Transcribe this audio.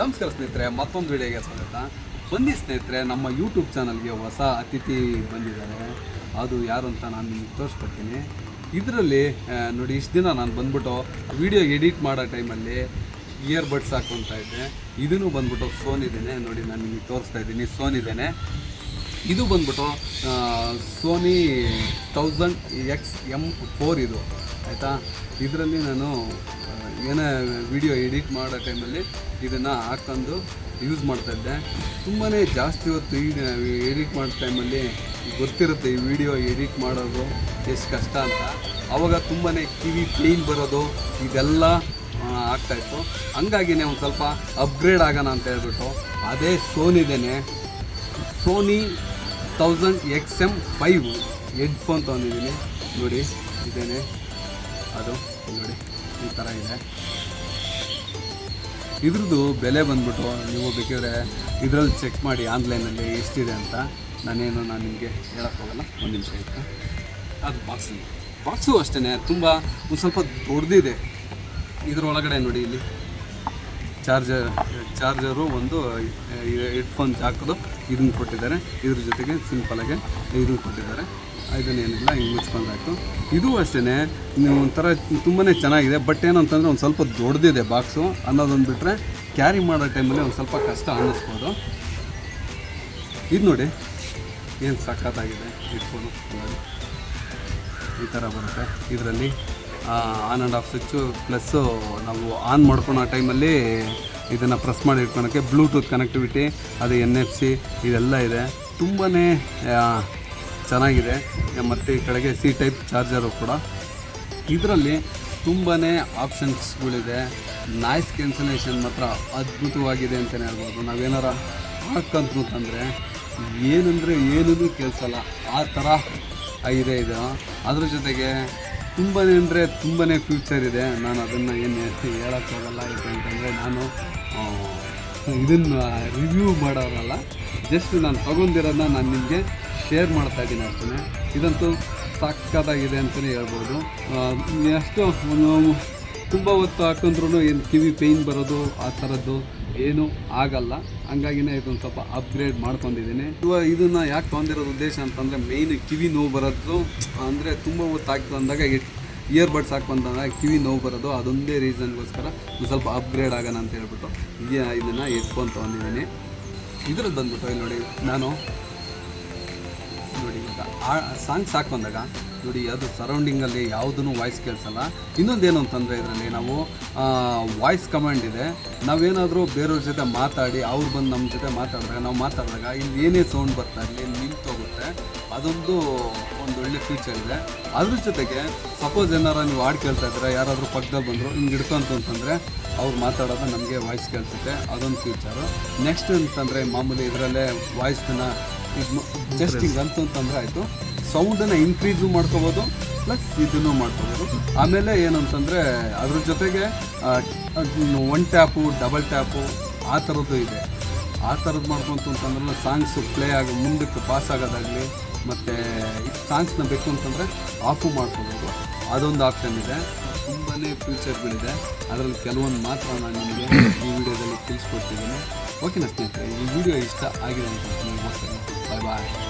ನಮಸ್ಕಾರ ಸ್ನೇಹಿತರೆ, ಮತ್ತೊಂದು ವಿಡಿಯೋಗೆ ಸ್ವಾಗತ. ಬನ್ನಿ ಸ್ನೇಹಿತರೆ, ನಮ್ಮ ಯೂಟ್ಯೂಬ್ ಚಾನಲ್ಗೆ ಹೊಸ ಅತಿಥಿ ಬಂದಿದ್ದಾರೆ. ಅದು ಯಾರು ಅಂತ ನಾನು ನಿಮ್ಗೆ ತೋರಿಸ್ಕೊಡ್ತೀನಿ. ಇದರಲ್ಲಿ ನೋಡಿ, ಇಷ್ಟು ದಿನ ನಾನು ಬಂದ್ಬಿಟ್ಟು ವಿಡಿಯೋ ಎಡಿಟ್ ಮಾಡೋ ಟೈಮಲ್ಲಿ ಇಯರ್ ಬಡ್ಸ್ ಹಾಕ್ಕೊತಾ ಇದ್ದೆ. ಇದನ್ನು ಬಂದ್ಬಿಟ್ಟು ಫೋನ್ ಇದ್ದೇನೆ ನೋಡಿ, ನಾನು ನಿಮಗೆ ತೋರಿಸ್ತಾ ಇದ್ದೀನಿ. ಫೋನ್ ಇದ್ದೇನೆ ಇದು ಬಂದ್ಬಿಟ್ಟು Sony thousand X M four ಇದು. ಆಯಿತಾ? ಇದರಲ್ಲಿ ನಾನು ಏನೇ ವಿಡಿಯೋ ಎಡಿಟ್ ಮಾಡೋ ಟೈಮಲ್ಲಿ ಇದನ್ನು ಹಾಕೊಂಡು ಯೂಸ್ ಮಾಡ್ತಾಯಿದ್ದೆ ತುಂಬಾ ಜಾಸ್ತಿ ಹೊತ್ತು ಎಡಿಟ್ ಮಾಡೋ ಟೈಮಲ್ಲಿ ಗೊತ್ತಿರುತ್ತೆ ಈ ವಿಡಿಯೋ ಎಡಿಟ್ ಮಾಡೋದು ಎಷ್ಟು ಕಷ್ಟ ಅಂತ. ಆವಾಗ ತುಂಬಾ ಕಿವಿ ಪೇಯ್ನ್ ಬರೋದು ಇದೆಲ್ಲ ಆಗ್ತಾಯಿತ್ತು ಹಂಗಾಗಿನೇ ಒಂದು ಸ್ವಲ್ಪ ಅಪ್ಗ್ರೇಡ್ ಆಗೋಣ ಅಂತ ಹೇಳ್ಬಿಟ್ಟು ಅದೇ ಸೋನಿದೇನೆ Sony thousand X M five headphone ತೊಗೊಂಡಿದ್ದೀನಿ. ನೋಡಿ, ಇದೇನೆ. ಅದು, ನೋಡಿ. ಈ ಥರ ಇದೆ. ಇದ್ರದ್ದು ಬೆಲೆ ಬಂದ್ಬಿಟ್ಟು ನೀವು ಬೇಕಿದ್ರೆ ಇದರಲ್ಲಿ ಚೆಕ್ ಮಾಡಿ ಆನ್ಲೈನಲ್ಲಿ ಎಷ್ಟಿದೆ ಅಂತ ನಾನೇನು ನಾನು ನಿಮಗೆ ಹೇಳೋಕ್ಕೋಗಲ್ಲ ಒಂದು ನಿಮಿಷ ಇತ್ತು ಅದು ಬಾಕ್ಸು ಬಾಕ್ಸು ಅಷ್ಟೇ ತುಂಬ ಒಂದು ಸ್ವಲ್ಪ ದೊಡ್ಡದಿದೆ. ಇದ್ರೊಳಗಡೆ ನೋಡಿ ಇಲ್ಲಿ. ಚಾರ್ಜರ್, ಚಾರ್ಜರು ಒಂದು ಹೆಡ್ಫೋನ್ ಜಾಕದು ಇದನ್ನು ಕೊಟ್ಟಿದ್ದಾರೆ. ಇದ್ರ ಜೊತೆಗೆ ಸಿಂಪಲಾಗಿ ಇದನ್ನು ಕೊಟ್ಟಿದ್ದಾರೆ. ಇದನ್ನೇನಿಲ್ಲ ಹಿಂಗೆ ಮುಚ್ಕೊಂಡಾಯ್ತು. ಇದು ಅಷ್ಟೇ ನೀವು ಒಂಥರ ತುಂಬಾ ಚೆನ್ನಾಗಿದೆ ಬಟ್ ಏನಂತಂದರೆ ಒಂದು ಸ್ವಲ್ಪ ದೊಡ್ಡದಿದೆ ಬಾಕ್ಸು ಅನ್ನೋದೊಂದು ಬಿಟ್ಟರೆ ಕ್ಯಾರಿ ಮಾಡೋ ಟೈಮಲ್ಲಿ ಒಂದು ಸ್ವಲ್ಪ ಕಷ್ಟ ಅನ್ನಿಸ್ಬೋದು. ಇದು ನೋಡಿ, ಏನು ಸಖತ್ತಾಗಿದೆ ಹೆಡ್ಫೋನು ಈ ಥರ ಬರುತ್ತೆ. ಇದರಲ್ಲಿ on and off switch plus ನಾವು ಆನ್ ಮಾಡ್ಕೊಳೋ ಟೈಮಲ್ಲಿ ಇದನ್ನು ಪ್ರೆಸ್ ಮಾಡಿ ಇಟ್ಕೊಳಕ್ಕೆ ಬ್ಲೂಟೂತ್ ಕನೆಕ್ಟಿವಿಟಿ ಅದು ಎನ್ ಎಫ್ ಸಿ ಇದೆಲ್ಲ ಇದೆ. ತುಂಬಾ ಚೆನ್ನಾಗಿದೆ. ಮತ್ತು ಈ ಕಡೆಗೆ ಸಿ ಟೈಪ್ ಚಾರ್ಜರು ಕೂಡ. ಇದರಲ್ಲಿ ತುಂಬಾ ಆಪ್ಷನ್ಸ್ಗಳಿದೆ ನಾಯ್ಸ್ ಕ್ಯಾನ್ಸಲೇಷನ್ ಮಾತ್ರ ಅದ್ಭುತವಾಗಿದೆ ಅಂತಲೇ ಹೇಳ್ಬೋದು. ನಾವೇನಾರ ಹಾಕಂತಂದರೆ ಏನಂದರೆ ಏನೂ ಕೇಳಿಸಲ್ಲ. ಆ ಥರ ಇದೆ ಇದು. ಅದ್ರ ಜೊತೆಗೆ ತುಂಬಾ ಅಂದರೆ ತುಂಬಾ ಫ್ಯೂಚರ್ ಇದೆ. ನಾನು ಅದನ್ನು ಏನು ಹೇಳೋಕ್ಕಾಗಲ್ಲ ಯಾಕಂತಂದರೆ ನಾನು ಇದನ್ನು ರಿವ್ಯೂ ಮಾಡೋರಲ್ಲ. ಜಸ್ಟ್ ನಾನು ತೊಗೊಂಡಿರೋದನ್ನ ನಾನು ನಿಮಗೆ ಶೇರ್ ಮಾಡ್ತಾ ಇದ್ದೀನಿ ಅಷ್ಟೇ ಇದಂತೂ ಸಕ್ಕತ್ತಾಗಿದೆ ಅಂತಲೇ ಹೇಳ್ಬೋದು. ಅಷ್ಟು ಎಷ್ಟು ತುಂಬ ಹೊತ್ತು ಹಾಕೊಂಡ್ರೂ ಏನು ಕಿವಿ ಪೇಯ್ನ್ ಬರೋದು, ಆ ಥರದ್ದು ಏನು ಆಗಲ್ಲ. ಹಂಗಾಗಿನೇ ಇದೊಂದು ಸ್ವಲ್ಪ ಅಪ್ಗ್ರೇಡ್ ಮಾಡ್ಕೊಂಡಿದ್ದೀನಿ. ಇವಾಗ ಇದನ್ನು ಯಾಕೆ ತೊಗೊಂಡಿರೋದು ಉದ್ದೇಶ ಅಂತಂದರೆ ಮೇಯ್ನ್ ಕಿವಿ ನೋವು ಬರೋದು. ಅಂದರೆ ತುಂಬ ಹೊತ್ತು ಹಾಕ್ತಂದಾಗ ಇಯರ್ ಬಡ್ಸ್ ಹಾಕೊಂಡಾಗ ಕಿವಿ ನೋವು ಬರೋದು. ಅದೊಂದೇ ರೀಸನ್ಗೋಸ್ಕರ ಸ್ವಲ್ಪ ಅಪ್ಗ್ರೇಡ್ ಆಗೋಣ ಅಂತ ಹೇಳ್ಬಿಟ್ಟು ಇದನ್ನು ಹೆಡ್ಫೋನ್ ತೊಗೊಂಡಿದ್ದೀನಿ. ಇದ್ರದ್ದು ಬಂದ್ಬಿಟ್ಟು ಇಲ್ಲಿ ನೋಡಿ, ನಾನು ನೋಡಿ ಸಾಂಗ್ಸ್ ಹಾಕೊಂಡಾಗ ನೋಡಿ ಅದು ಸರೌಂಡಿಂಗಲ್ಲಿ ಯಾವುದೂ ವಾಯ್ಸ್ ಕೇಳಿಸಲ್ಲ. ಇನ್ನೊಂದೇನು ಅಂತಂದರೆ ಇದರಲ್ಲಿ ನಾವು ವಾಯ್ಸ್ ಕಮಾಂಡ್ ಇದೆ. ನಾವೇನಾದರೂ ಬೇರೆಯವ್ರ ಜೊತೆ ಮಾತಾಡಿ, ಅವ್ರು ಬಂದು ನಮ್ಮ ಜೊತೆ ಮಾತಾಡಿದಾಗ, ನಾವು ಮಾತಾಡಿದಾಗ ಇಲ್ಲಿ ಏನೇ ಸೌಂಡ್ ಬರ್ತಾ ಇರಲಿ ನಿಂತೋಗುತ್ತೆ ಅದೊಂದು ಒಂದು ಒಳ್ಳೆ ಫ್ಯೂಚರ್ ಇದೆ. ಅದ್ರ ಜೊತೆಗೆ ಸಪೋಸ್ ಏನಾರು ನೀವು ಹಾಡು ಕೇಳ್ತಾ ಇದ್ದೀರಾ, ಯಾರಾದರೂ ಪಕ್ಕದಲ್ಲಿ ಬಂದರು ಹಿಂಗೆ ಹಿಡ್ಕೊಂತು ಅಂತಂದರೆ ಅವ್ರು ಮಾತಾಡೋದು ನಮಗೆ ವಾಯ್ಸ್ ಕೇಳಿಸುತ್ತೆ. ಅದೊಂದು ಫ್ಯೂಚರು ನೆಕ್ಸ್ಟ್ ಅಂತಂದರೆ ಮಾಮೂಲಿ ಇದರಲ್ಲೇ ವಾಯ್ಸ್ನ ಇದು ಜಸ್ಟ್ ಹಿಂಗೆ ಅಂತ ಅಂತಂದ್ರೆ ಆಯಿತು. ಸೌಂಡನ್ನು ಇನ್ಕ್ರೀಸು ಮಾಡ್ಕೋಬೋದು ಪ್ಲಸ್ ಇದನ್ನು ಮಾಡ್ಕೋಬೋದು. ಆಮೇಲೆ ಏನಂತಂದರೆ ಅದ್ರ ಜೊತೆಗೆ ಒನ್ ಟ್ಯಾಪು ಡಬಲ್ ಟ್ಯಾಪು ಆ ಥರದ್ದು ಇದೆ. ಆ ಥರದ್ದು ಮಾಡ್ಕೊಂತು ಅಂತಂದ್ರೆ ಸಾಂಗ್ಸು ಪ್ಲೇ ಆಗಿ ಮುಂದಕ್ಕೆ ಪಾಸ್ ಆಗೋದಾಗಲಿ ಮತ್ತು ಸಾಂಗ್ಸ್ನ ಬೇಕು ಅಂತಂದರೆ ಆಫು ಮಾಡ್ಕೋಬೋದು. ಅದೊಂದು ಆಪ್ಷನ್ ಇದೆ. ತುಂಬಾ ಫ್ಯೂಚರ್ಗಳಿದೆ ಅದರಲ್ಲಿ ಕೆಲವೊಂದು ಮಾತ್ರ ನಾನು ನಿಮಗೆ ಈ ವಿಡಿಯೋದಲ್ಲಿ ತಿಳಿಸ್ಕೊಡ್ತಿದ್ದೀನಿ. ಓಕೆನಾ ಸ್ನೇಹಿತರೆ ಈ ವಿಡಿಯೋ ಇಷ್ಟ ಆಗಿದೆ ಅಂತ 拜拜。